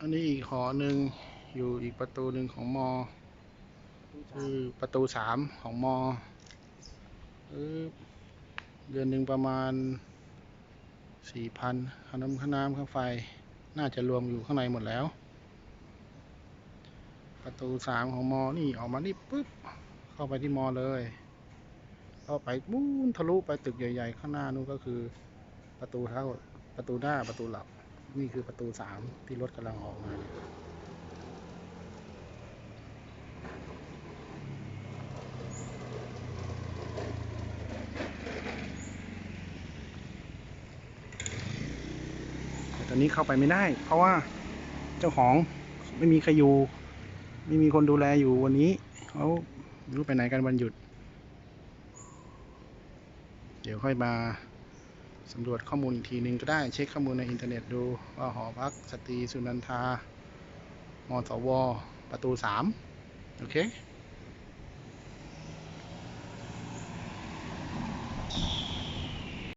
อันนี้อีกหอหนึ่งอยู่อีกประตูหนึ่งของมอคือประตูสามของมอเดือนหนึ่งประมาณสี่พันค่าน้ำค่าน้ำค่าไฟ น่าจะรวมอยู่ข้างในหมดแล้ว ประตูสามของมอนี่ออกมานี่ปุ๊บ เข้าไปที่มอเลยเข้าไปมู้นทะลุไปตึกใหญ่ ๆ ข้างหน้านู่นก็คือ ประตูเท้าประตูหน้าประตูหลัก นี่คือประตูสามที่รถกำลังออกมาเนี่ยแต่ตอนนี้เข้าไปไม่ได้ เพราะว่าเจ้าของไม่มีใครอยู่ ไม่มีคนดูแลอยู่วันนี้เขาไม่รู้ไปไหนกันวันหยุด เดี๋ยวค่อยมา สำรวจข้อมูลอีกทีหนึ่งก็ได้เช็คข้อมูลในอินเทอร์เน็ตดูว่าหอพักสตรีสุนันทามสว ประตูสามโอเค